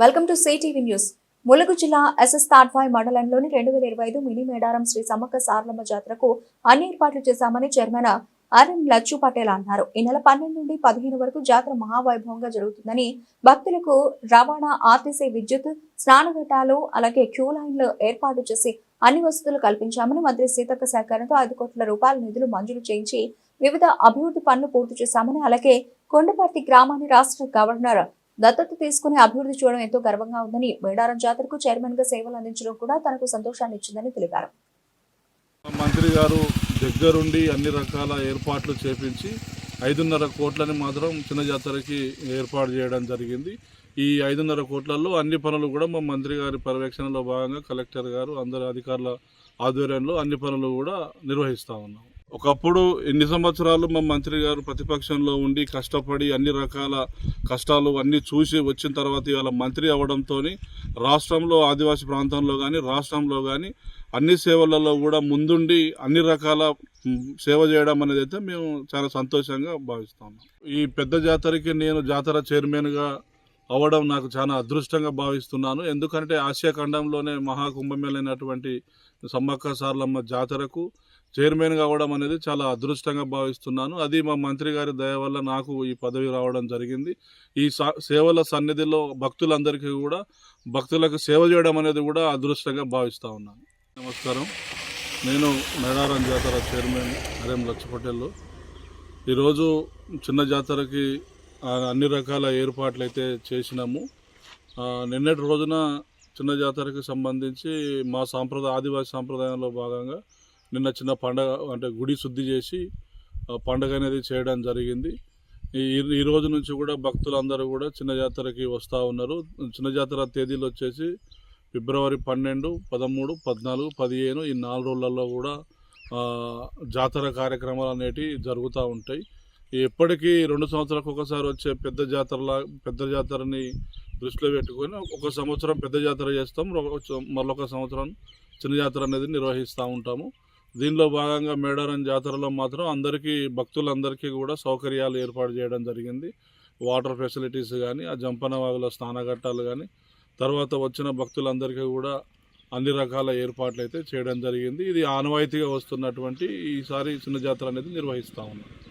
Welcome to CTV news. Mulugu జిల్లా SS Tadvai మండలంలోని రెండు వేల ఇరవై ఐదు మినీ మేడారం శ్రీ సమ్మక్క సారలమ్మ జాతరకు అన్ని ఏర్పాట్లు చేశామని చైర్మన్ ఆర్ఎం లచ్చు పటేల్ అన్నారు. ఈ నెల పన్నెండు నుండి పదిహేను వరకు జాతర మహావైభవంగా జరుగుతుందని భక్తులకు రవాణా ఆర్టీసీ విద్యుత్ స్నానఘట్టాలు అలాగే క్యూ లైన్లు ఏర్పాటు చేసి అన్ని వసతులు కల్పించామని మంత్రి సీతక్క సహకారంతో ఐదు కోట్ల రూపాయల నిధులు మంజూరు చేయించి వివిధ అభివృద్ధి పనులు పూర్తి చేశామని అలాగే కొండపర్తి గ్రామాన్ని రాష్ట్ర గవర్నర్ దత్తత తీసుకుని అభివృద్ధి చేయడం ఎంతో గర్వంగా ఉందని మేడారం జాతరకు చైర్మన్గా సేవలు అందించడం కూడా తనకు సంతోషాన్ని ఇచ్చిందని తెలిపారు. మంత్రి గారు దగ్గరుండి అన్ని రకాల ఏర్పాట్లు చేపించి ఐదున్నర కోట్లని మాత్రం చిన్న జాతరకి ఏర్పాటు చేయడం జరిగింది. ఈ ఐదున్నర కోట్లలో అన్ని పనులు కూడా మా మంత్రి గారి పర్యవేక్షణలో భాగంగా కలెక్టర్ గారు అందరు అధికారుల ఆధ్వర్యంలో అన్ని పనులు కూడా నిర్వహిస్తా ఉన్నాం. ఒకప్పుడు ఎన్ని సంవత్సరాలు మా మంత్రి గారు ప్రతిపక్షంలో ఉండి కష్టపడి అన్ని రకాల కష్టాలు అన్నీ చూసి వచ్చిన తర్వాత ఇవాళ మంత్రి అవ్వడంతో రాష్ట్రంలో ఆదివాసీ ప్రాంతంలో కానీ రాష్ట్రంలో కానీ అన్ని సేవలలో కూడా ముందుండి అన్ని రకాల సేవ చేయడం అనేది అయితే మేము చాలా సంతోషంగా భావిస్తాము ఈ పెద్ద జాతరకి నేను జాతర చైర్మన్గా అవ్వడం నాకు చాలా అదృష్టంగా భావిస్తున్నాను. ఎందుకంటే ఆసియా ఖండంలోనే మహాకుంభమేళైనటువంటి సమ్మక్క సార్లమ్మ జాతరకు చైర్మన్గా అవ్వడం అనేది చాలా అదృష్టంగా భావిస్తున్నాను. అది మా మంత్రి గారి దయ వల్ల నాకు ఈ పదవి రావడం జరిగింది. ఈ సేవల సన్నిధిలో భక్తులందరికీ కూడా భక్తులకు సేవ చేయడం అనేది కూడా అదృష్టంగా భావిస్తూ ఉన్నాను. నమస్కారం. నేను మేడారం జాతర చైర్మన్ ఆర్ఎం లక్ష ఈరోజు చిన్న జాతరకి అన్ని రకాల ఏర్పాట్లు అయితే చేసినాము నిన్నటి రోజున చిన్న జాతరకి సంబంధించి మా సాంప్రదాయ ఆదివాసీ సాంప్రదాయంలో భాగంగా నిన్న చిన్న పండగ అంటే గుడి శుద్ధి చేసి పండగ అనేది చేయడం జరిగింది. ఈ ఈ రోజు నుంచి కూడా భక్తులందరూ కూడా చిన్న జాతరకి వస్తూ ఉన్నారు. చిన్న జాతర తేదీలు వచ్చేసి ఫిబ్రవరి పన్నెండు పదమూడు పద్నాలుగు పదిహేను ఈ నాలుగు రోజులలో కూడా జాతర కార్యక్రమాలు అనేటివి జరుగుతూ ఉంటాయి. ఎప్పటికీ రెండు సంవత్సరాలకు ఒకసారి వచ్చే పెద్ద జాతరలా పెద్ద జాతరని దృష్టిలో పెట్టుకొని ఒక సంవత్సరం పెద్ద జాతర చేస్తాం ఒక- మరొక సంవత్సరం చిన్న జాతర అనేది నిర్వహిస్తూ ఉంటాము. దీనిలో భాగంగా మేడారం జాతరలో మాత్రం అందరికీ భక్తులందరికీ కూడా సౌకర్యాలు ఏర్పాటు చేయడం జరిగింది. వాటర్ ఫెసిలిటీస్ కానీ ఆ జంపన వాగుల స్నానఘట్టాలు కానీ తర్వాత వచ్చిన భక్తులందరికీ కూడా అన్ని రకాల ఏర్పాట్లు అయితే చేయడం జరిగింది. ఇది ఆనవాయితీగా వస్తున్నటువంటి ఈసారి చిన్న జాతర అనేది నిర్వహిస్తూ ఉన్నాం.